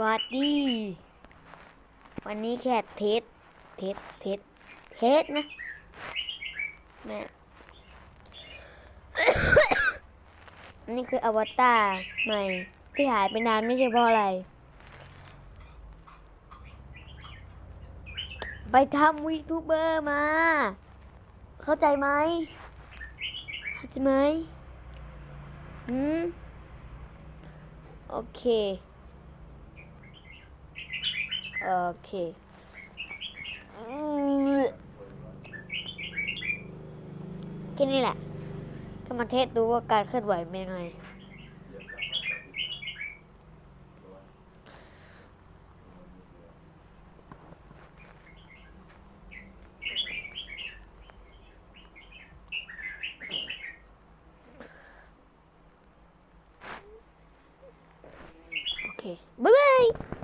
วัดดี วันนี้แค่เทส เทส เทส เทสนะนะอันนี้คืออวตารใหม่ที่หายไปนานไม่ใช่เพราะอะไร ไปทำวีทูเบอร์มา เข้าใจไหมเข้าใจไหมอืม โอเค โอเคแค่นี้แหละ ก็มาเทสดูว่าการเคลื่อนไหวเป็นยังไงโอเค บ๊ายบาย